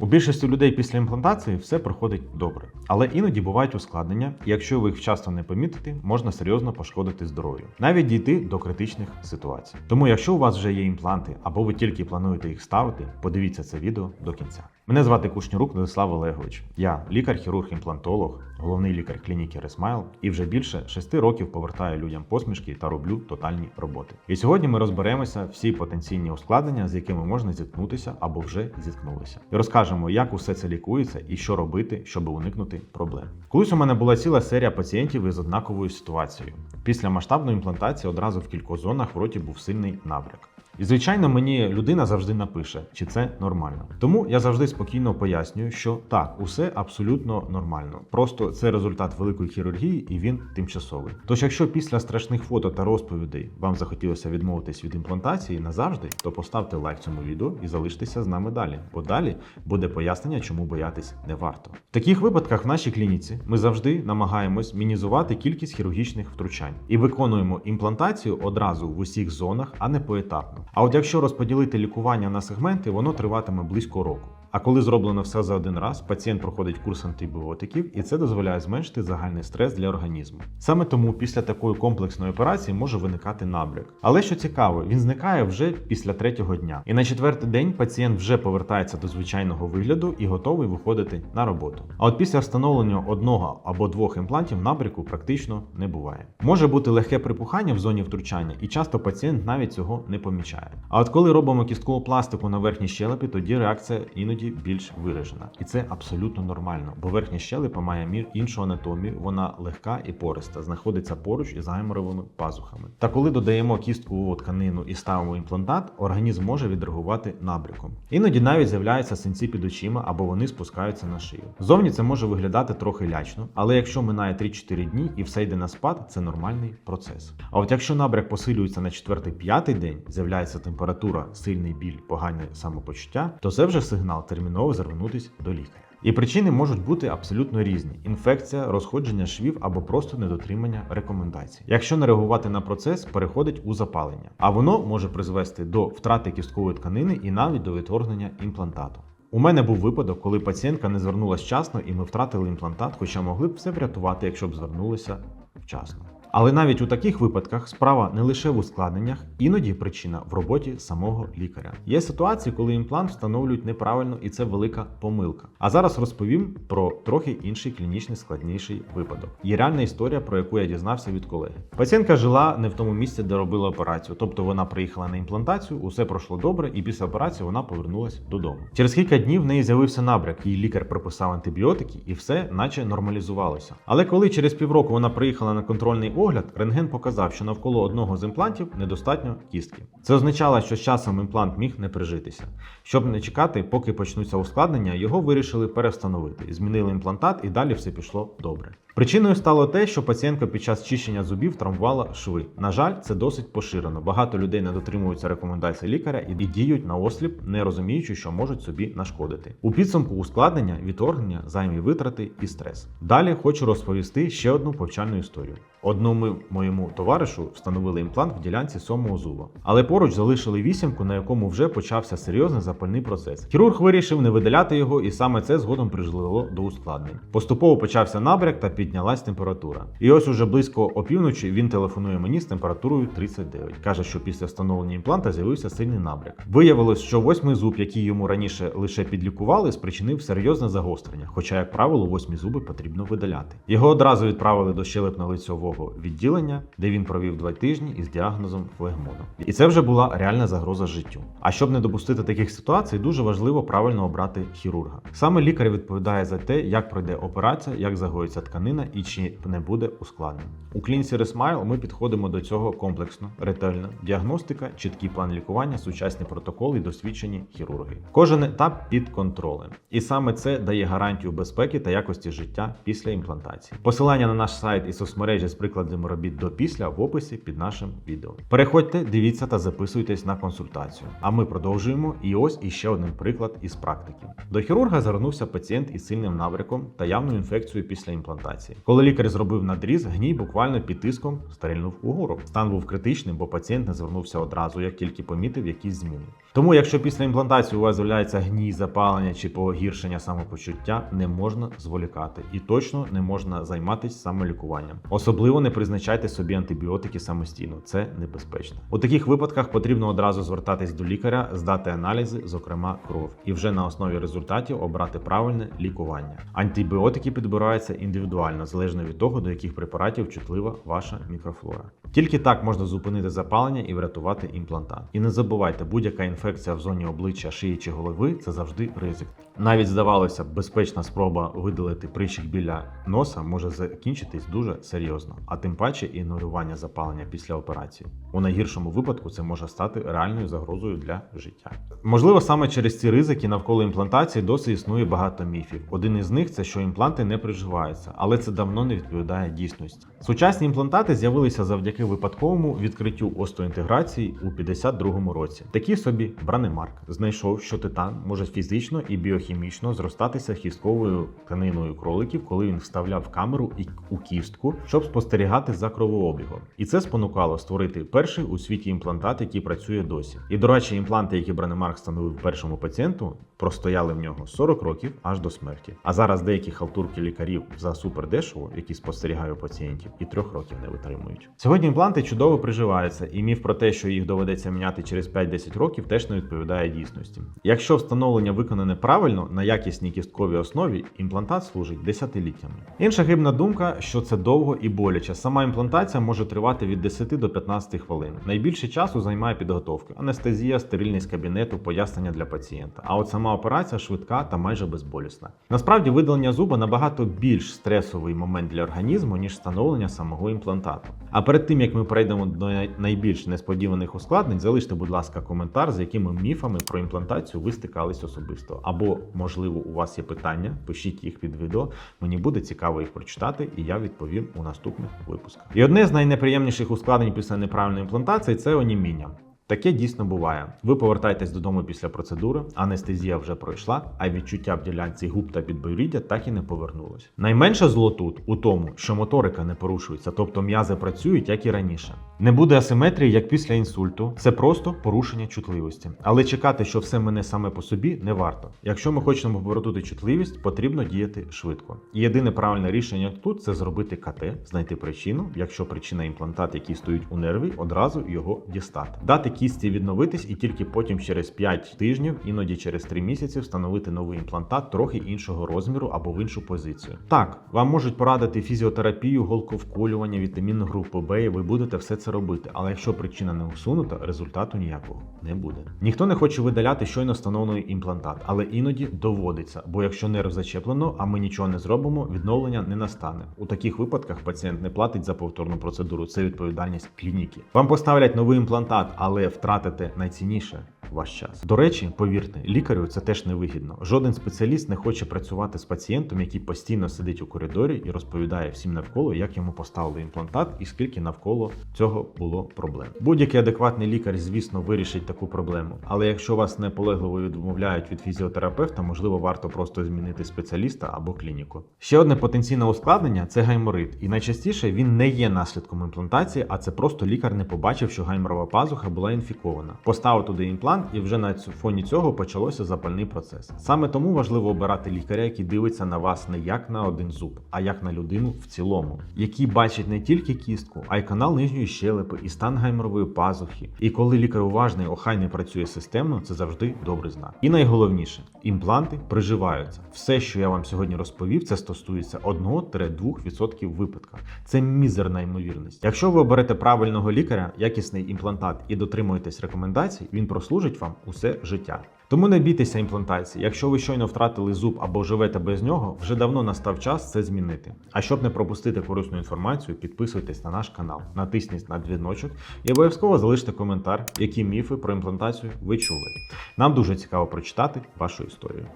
У більшості людей після імплантації все проходить добре, але іноді бувають ускладнення, і якщо ви їх вчасно не помітите, можна серйозно пошкодити здоров'ю, навіть дійти до критичних ситуацій. Тому, якщо у вас вже є імпланти або ви тільки плануєте їх ставити, подивіться це відео до кінця. Мене звати Кушнюрук Владислав Олегович. Я лікар-хірург-імплантолог, головний лікар клініки Resmile і вже більше шести років повертаю людям посмішки та роблю тотальні роботи. І сьогодні ми розберемося всі потенційні ускладнення, з якими можна зіткнутися або вже зіткнулися, і розкажемо, як усе це лікується і що робити, щоб уникнути проблем. Колись у мене була ціла серія пацієнтів із однаковою ситуацією. Після масштабної імплантації одразу в кількох зонах в роті був сильний набряк. І звичайно, мені людина завжди напише, чи це нормально. Тому я завжди спокійно пояснюю, що так, усе абсолютно нормально. Просто це результат великої хірургії і він тимчасовий. Тож, якщо після страшних фото та розповідей вам захотілося відмовитись від імплантації назавжди, то поставте лайк цьому відео і залиштеся з нами далі, бо далі буде пояснення, чому боятись не варто. В таких випадках в нашій клініці ми завжди намагаємось мінізувати кількість хірургічних втручань і виконуємо імплантацію одразу в усіх зонах, а не поетапно. А от якщо розподілити лікування на сегменти, воно триватиме близько року. А коли зроблено все за один раз, пацієнт проходить курс антибіотиків, і це дозволяє зменшити загальний стрес для організму. Саме тому після такої комплексної операції може виникати набряк. Але що цікаво, він зникає вже після третього дня. І на четвертий день пацієнт вже повертається до звичайного вигляду і готовий виходити на роботу. А от після встановлення одного або двох імплантів набряку практично не буває. Може бути легке припухання в зоні втручання, і часто пацієнт навіть цього не помічає. А от коли робимо кісткову пластику на верхній щелепі, тоді реакція іноді більш виражена. І це абсолютно нормально, бо верхня щелепа має мір іншу анатомію, вона легка і пориста, знаходиться поруч із гайморовими пазухами. Та коли додаємо кісткову тканину і ставимо імплантат, організм може відреагувати набряком. Іноді навіть з'являються синці під очима або вони спускаються на шию. Зовні це може виглядати трохи лячно, але якщо минає 3-4 дні і все йде на спад, це нормальний процес. А от якщо набряк посилюється на 4-5 день, з'являється температура, сильний біль, погане самопочуття, то це вже сигнал терміново звернутися до лікаря. І причини можуть бути абсолютно різні: інфекція, розходження швів або просто недотримання рекомендацій. Якщо не реагувати на процес, переходить у запалення, а воно може призвести до втрати кісткової тканини і навіть до відторгнення імплантату. У мене був випадок, коли пацієнтка не звернулася вчасно, і ми втратили імплантат, хоча могли б все врятувати, якщо б звернулися вчасно. Але навіть у таких випадках справа не лише в ускладненнях, іноді причина в роботі самого лікаря. Є ситуації, коли імплант встановлюють неправильно, і це велика помилка. А зараз розповім про трохи інший клінічний складніший випадок. Є реальна історія, про яку я дізнався від колеги. Пацієнтка жила не в тому місці, де робила операцію, тобто вона приїхала на імплантацію, усе пройшло добре, і після операції вона повернулася додому. Через кілька днів в неї з'явився набряк, їй лікар прописав антибіотики, і все, наче нормалізувалося. Але коли через півроку вона приїхала на контрольний огляд, рентген показав, що навколо одного з імплантів недостатньо кістки. Це означало, що з часом імплант міг не прижитися. Щоб не чекати, поки почнуться ускладнення, його вирішили перевстановити. Змінили імплантат і далі все пішло добре. Причиною стало те, що пацієнтка під час чищення зубів травмувала шви. На жаль, це досить поширено. Багато людей не дотримуються рекомендацій лікаря і діють на осліп, не розуміючи, що можуть собі нашкодити. У підсумку ускладнення, відторгнення, зайві витрати і стрес. Далі хочу розповісти ще одну повчальну історію. Одному моєму товаришу встановили імплант в ділянці сьомого зуба, але поруч залишили вісімку, на якому вже почався серйозний запальний процес. Хірург вирішив не видаляти його, і саме це згодом призвело до ускладнень. Поступово почався набряк та піднялась температура. І ось уже близько опівночі він телефонує мені з температурою 39. каже, що після встановлення імпланта з'явився сильний набряк. Виявилось, що восьмий зуб, який йому раніше лише підлікували, спричинив серйозне загострення. Хоча, як правило, восьмі зуби потрібно видаляти. Його одразу відправили до щелепно-лицьового відділення, де він провів два тижні із діагнозом флегмону. І це вже була реальна загроза життю. А щоб не допустити таких ситуацій, дуже важливо правильно обрати хірурга. Саме лікар відповідає за те, як пройде операція, як загоїться тканина і чи не буде ускладнень. У клініці Resmile ми підходимо до цього комплексно, ретельно. Діагностика, чіткий план лікування, сучасні протоколи досвідчені хірурги. Кожен етап під контролем. І саме це дає гарантію безпеки та якості життя після імплантації. Посилання на наш сайт і соцмережі з прикладами робіт до після в описі під нашим відео. Переходьте, дивіться та записуйтесь на консультацію. А ми продовжуємо. І ось іще один приклад із практики. До хірурга звернувся пацієнт із сильним набряком та явною інфекцією після імплантації. Імплантації. Коли лікар зробив надріз, гній буквально під тиском стрельнув угору. Стан був критичним, бо пацієнт не звернувся одразу, як тільки помітив якісь зміни. Тому, якщо після імплантації у вас з'являється гній, запалення чи погіршення самопочуття, не можна зволікати і точно не можна займатися самолікуванням. Особливо не призначайте собі антибіотики самостійно, це небезпечно. У таких випадках потрібно одразу звертатись до лікаря, здати аналізи, зокрема кров, і вже на основі результатів обрати правильне лікування. Антибіотики підбираються індивідуально, залежно від того, до яких препаратів чутлива ваша мікрофлора. Тільки так можна зупинити запалення і врятувати імплантат. І не забувайте, будь-яка інфекція в зоні обличчя, шиї чи голови це завжди ризик. Навіть здавалося б, безпечна спроба видалити прищик біля носа може закінчитись дуже серйозно, а тим паче ігнорування запалення після операції. У найгіршому випадку це може стати реальною загрозою для життя. Можливо, саме через ці ризики навколо імплантації досі існує багато міфів. Один із них це що імпланти не приживаються, але це давно не відповідає дійсності. Сучасні імплантати з'явилися завдяки випадковому відкриттю остеоінтеграції у 52-му році. Такий собі Бранемарк знайшов, що титан може фізично і біохімічно зростатися хістковою тканиною кроликів, коли він вставляв камеру і у кістку, щоб спостерігати за кровообігом. І це спонукало створити перший у світі імплантат, який працює досі. І до речі, імпланти, які Бранемарк встановив першому пацієнту, простояли в нього 40 років аж до смерті. А зараз деякі халтурки лікарів за супердешево, які спостерігаю пацієнтів, і трьох років не витримують. Сьогодні імпланти чудово приживаються, і міф про те, що їх доведеться міняти через 5-10 років, теж не відповідає дійсності. Якщо встановлення виконане правильно на якісній кістковій основі, імплантат служить десятиліттями. Інша хибна думка, що це довго і боляче. Сама імплантація може тривати від 10 до 15 хвилин. Найбільше часу займає підготовка, анестезія, стерильність кабінету, пояснення для пацієнта. А от сама операція швидка та майже безболісна. Насправді, видалення зуба набагато більш стресовий момент для організму, ніж встановлення самого імплантату. А перед тим як ми перейдемо до найбільш несподіваних ускладнень, залиште, будь ласка, коментар, з якими міфами про імплантацію ви стикались особисто. Або, можливо, у вас є питання, пишіть їх під відео. Мені буде цікаво їх прочитати, і я відповім у наступних випусках. І одне з найнеприємніших ускладнень після неправильної імплантації це оніміння. Таке дійсно буває. Ви повертаєтесь додому після процедури, анестезія вже пройшла, а відчуття в ділянці губ та підборіддя так і не повернулось. Найменше зло тут у тому, що моторика не порушується, тобто м'язи працюють як і раніше. Не буде асиметрії, як після інсульту, це просто порушення чутливості. Але чекати, що все мене саме по собі, не варто. Якщо ми хочемо повернути чутливість, потрібно діяти швидко. І єдине правильне рішення тут це зробити КТ, знайти причину. Якщо причина імплантат, який стоїть у нерві, одразу його дістати. Дати кісті відновитись і тільки потім через 5 тижнів, іноді через 3 місяці, встановити новий імплантат трохи іншого розміру або в іншу позицію. Так, вам можуть порадити фізіотерапію, голковколювання, вітамінну групу Б, і ви будете все це робити. Але якщо причина не усунута, результату ніякого не буде. Ніхто не хоче видаляти щойно встановлений імплантат, але іноді доводиться, бо якщо нерв зачеплено, а ми нічого не зробимо, відновлення не настане. У таких випадках пацієнт не платить за повторну процедуру. Це відповідальність клініки. Вам поставлять новий імплантат, але втратите найцінніше ваш час. До речі, повірте, лікарю це теж не вигідно. Жоден спеціаліст не хоче працювати з пацієнтом, який постійно сидить у коридорі і розповідає всім навколо, як йому поставили імплантат і скільки навколо цього було проблем. Будь-який адекватний лікар, звісно, вирішить таку проблему. Але якщо вас неполегливо відмовляють від фізіотерапевта, можливо, варто просто змінити спеціаліста або клініку. Ще одне потенційне ускладнення це гайморит, і найчастіше він не є наслідком імплантації, а це просто лікар не побачив, що гайморова пазуха була інфікована. Поставив туди імплант, і вже на фоні цього почалося запальний процес. Саме тому важливо обирати лікаря, який дивиться на вас не як на один зуб, а як на людину в цілому, який бачить не тільки кістку, а й канал нижньої щелепи і стан гайморової пазухи. І коли лікар уважний, охайний працює системно, це завжди добрий знак. І найголовніше, імпланти приживаються. Все, що я вам сьогодні розповів, це стосується 1-2% випадків. Це мізерна ймовірність. Якщо ви оберете правильного лікаря, якісний імплантат і дотримуєтесь рекомендацій, він прослужить вам усе життя. Тому не бійтеся імплантації. Якщо ви щойно втратили зуб або живете без нього, вже давно настав час це змінити. А щоб не пропустити корисну інформацію, підписуйтесь на наш канал, натисніть на дзвіночок і обов'язково залиште коментар, які міфи про імплантацію ви чули. Нам дуже цікаво прочитати вашу історію.